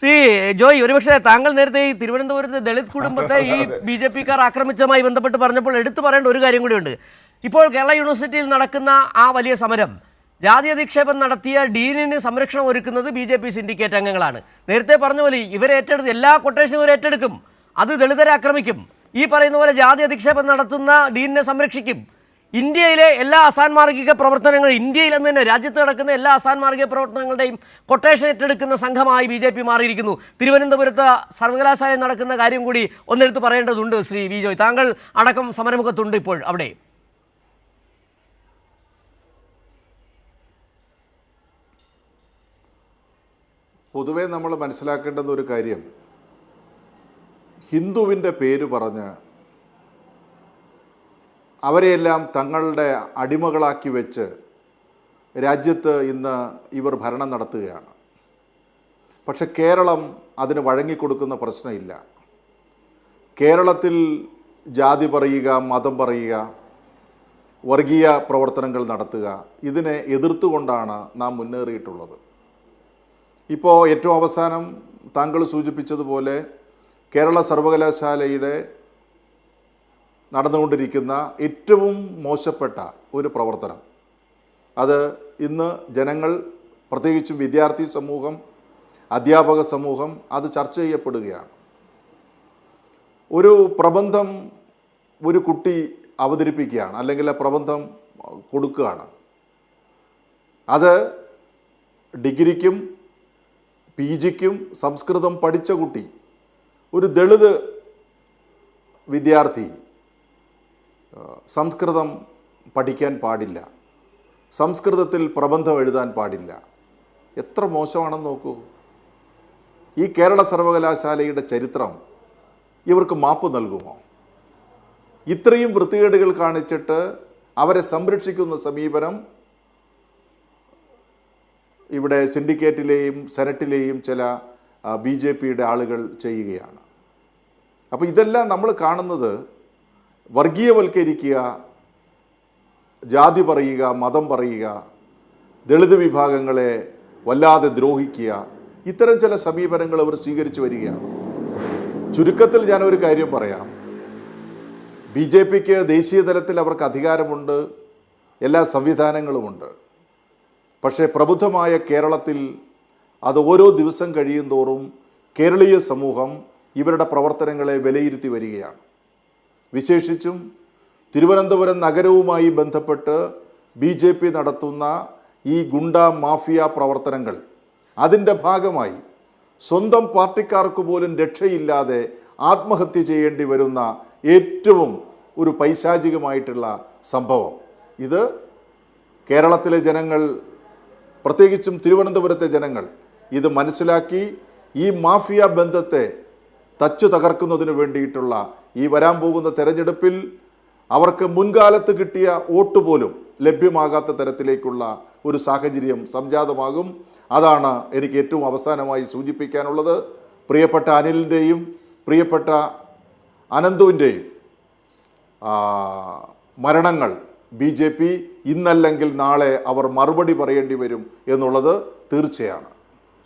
ശ്രീ ജോയ് ഒരുപക്ഷെ താങ്കൾ നേരത്തെ ഈ തിരുവനന്തപുരത്ത് ദളിത് കുടുംബത്തെ ഈ ബി ജെ പിക്കാർ ആക്രമിച്ചതുമായി ബന്ധപ്പെട്ട് പറഞ്ഞപ്പോൾ എടുത്തു പറയേണ്ട ഒരു കാര്യം കൂടിയുണ്ട്. ഇപ്പോൾ കേരള യൂണിവേഴ്സിറ്റിയിൽ നടക്കുന്ന ആ വലിയ സമരം ജാതി അധിക്ഷേപം നടത്തിയ ഡീനിന് സംരക്ഷണം ഒരുക്കുന്നത് ബി ജെ പി സിൻഡിക്കേറ്റ് അംഗങ്ങളാണ്. നേരത്തെ പറഞ്ഞ പോലെ ഇവരേറ്റെടുത്ത് എല്ലാ കൊട്ടേഷനും ഇവർ ഏറ്റെടുക്കും. അത് ദളിതരെ ആക്രമിക്കും. ഈ പറയുന്ന പോലെ ജാതി അധിക്ഷേപം നടത്തുന്ന ഡീനിനെ സംരക്ഷിക്കും. ഇന്ത്യയിലെ എല്ലാ അസാൻ മാർഗിക പ്രവർത്തനങ്ങളും ഇന്ത്യയിൽ എന്ന് തന്നെ രാജ്യത്ത് നടക്കുന്ന എല്ലാ അസാൻ മാർഗിക പ്രവർത്തനങ്ങളുടെയും കൊട്ടേഷൻ ഏറ്റെടുക്കുന്ന സംഘമായി ബി ജെ പി മാറിയിരിക്കുന്നു. തിരുവനന്തപുരത്ത് സർവകലാശാലയിൽ നടക്കുന്ന കാര്യം കൂടി ഒന്നെടുത്ത് പറയേണ്ടതുണ്ട് ശ്രീ വി ജോയ്. താങ്കൾ അടക്കം സമരമുഖത്തുണ്ട് ഇപ്പോൾ അവിടെ. പൊതുവേ നമ്മൾ മനസ്സിലാക്കേണ്ടുന്ന ഒരു കാര്യം ഹിന്ദുവിന്റെ പേര് പറഞ്ഞ് അവരെയെല്ലാം തങ്ങളുടെ അടിമകളാക്കി വെച്ച് രാജ്യത്ത് ഇന്ന് ഇവർ ഭരണം നടത്തുകയാണ്. പക്ഷെ കേരളം അതിന് വഴങ്ങിക്കൊടുക്കുന്ന പ്രശ്നമില്ല. കേരളത്തിൽ ജാതി പറയുക മതം പറയുക വർഗീയ പ്രവർത്തനങ്ങൾ നടത്തുക ഇതിനെ എതിർത്തുകൊണ്ടാണ് നാം മുന്നേറിയിട്ടുള്ളത്. ഇപ്പോൾ ഏറ്റവും അവസാനം താങ്കൾ സൂചിപ്പിച്ചതുപോലെ കേരള സർവകലാശാലയുടെ നടന്നുകൊണ്ടിരിക്കുന്ന ഏറ്റവും മോശപ്പെട്ട ഒരു പ്രവർത്തനം. അത് ഇന്ന് ജനങ്ങൾ പ്രത്യേകിച്ചും വിദ്യാർത്ഥി സമൂഹം അധ്യാപക സമൂഹം അത് ചർച്ച ചെയ്യപ്പെടുകയാണ്. ഒരു പ്രബന്ധം ഒരു കുട്ടി അവതരിപ്പിക്കുകയാണ് അല്ലെങ്കിൽ ആ പ്രബന്ധം കൊടുക്കുകയാണ്. അത് ഡിഗ്രിക്കും പി ജിക്കും സംസ്കൃതം പഠിച്ച കുട്ടി ഒരു ദളിത് വിദ്യാർത്ഥി സംസ്കൃതം പഠിക്കാൻ പാടില്ല. സംസ്കൃതത്തിൽ പ്രബന്ധം എഴുതാൻ പാടില്ല. എത്ര മോശമാണെന്ന് നോക്കൂ. ഈ കേരള സർവകലാശാലയുടെ ചരിത്രം ഇവർക്ക് മാപ്പ് നൽകുമോ? ഇത്രയും വൃത്തികേടുകൾ കാണിച്ചിട്ട് അവരെ സംരക്ഷിക്കുന്ന സമീപനം ഇവിടെ സിൻഡിക്കേറ്റിലെയും സെനറ്റിലെയും ചില ബി ജെ പിയുടെ ആളുകൾ ചെയ്യുകയാണ്. അപ്പോൾ ഇതെല്ലാം നമ്മൾ കാണുന്നത് വർഗീയവൽക്കരിക്കുക ജാതി പറയുക മതം പറയുക ദളിത് വിഭാഗങ്ങളെ വല്ലാതെ ദ്രോഹിക്കുക ഇത്തരം ചില സമീപനങ്ങൾ അവർ സ്വീകരിച്ചു വരികയാണ്. ചുരുക്കത്തിൽ ഞാനൊരു കാര്യം പറയാം. ബി ജെ പിക്ക് ദേശീയ തലത്തിൽ അവർക്ക് അധികാരമുണ്ട് എല്ലാ സംവിധാനങ്ങളുമുണ്ട്. പക്ഷേ പ്രബുദ്ധമായ കേരളത്തിൽ അത് ഓരോ ദിവസം കഴിയും തോറും കേരളീയ സമൂഹം ഇവരുടെ പ്രവർത്തനങ്ങളെ വിലയിരുത്തി വരികയാണ്. വിശേഷിച്ചും തിരുവനന്തപുരം നഗരവുമായി ബന്ധപ്പെട്ട് ബി ജെ പി നടത്തുന്ന ഈ ഗുണ്ട മാഫിയ പ്രവർത്തനങ്ങൾ അതിന്റെ ഭാഗമായി സ്വന്തം പാർട്ടിക്കാർക്ക് പോലും രക്ഷയില്ലാതെ ആത്മഹത്യ ചെയ്യേണ്ടി വരുന്ന ഏറ്റവും ഒരു പൈശാചികമായിട്ടുള്ള സംഭവം. ഇത് കേരളത്തിലെ ജനങ്ങൾ പ്രത്യേകിച്ചും തിരുവനന്തപുരത്തെ ജനങ്ങൾ ഇത് മനസ്സിലാക്കി ഈ മാഫിയ ബന്ധത്തെ തച്ചു തകർക്കുന്നതിന് വേണ്ടിയിട്ടുള്ള ഈ വരാൻ പോകുന്ന തെരഞ്ഞെടുപ്പിൽ അവർക്ക് മുൻകാലത്ത് കിട്ടിയ വോട്ട് പോലും ലഭ്യമാകാത്ത തരത്തിലേക്കുള്ള ഒരു സാഹചര്യം സംജാതമാകും. അതാണ് എനിക്ക് ഏറ്റവും അവസാനമായി സൂചിപ്പിക്കാനുള്ളത്. പ്രിയപ്പെട്ട അനിലിന്റെയും പ്രിയപ്പെട്ട അനന്തുവിന്റെയും മരണങ്ങൾ ബി ജെ പി ഇന്നല്ലെങ്കിൽ നാളെ അവർ മറുപടി പറയേണ്ടി വരും എന്നുള്ളത് തീർച്ചയാണ്.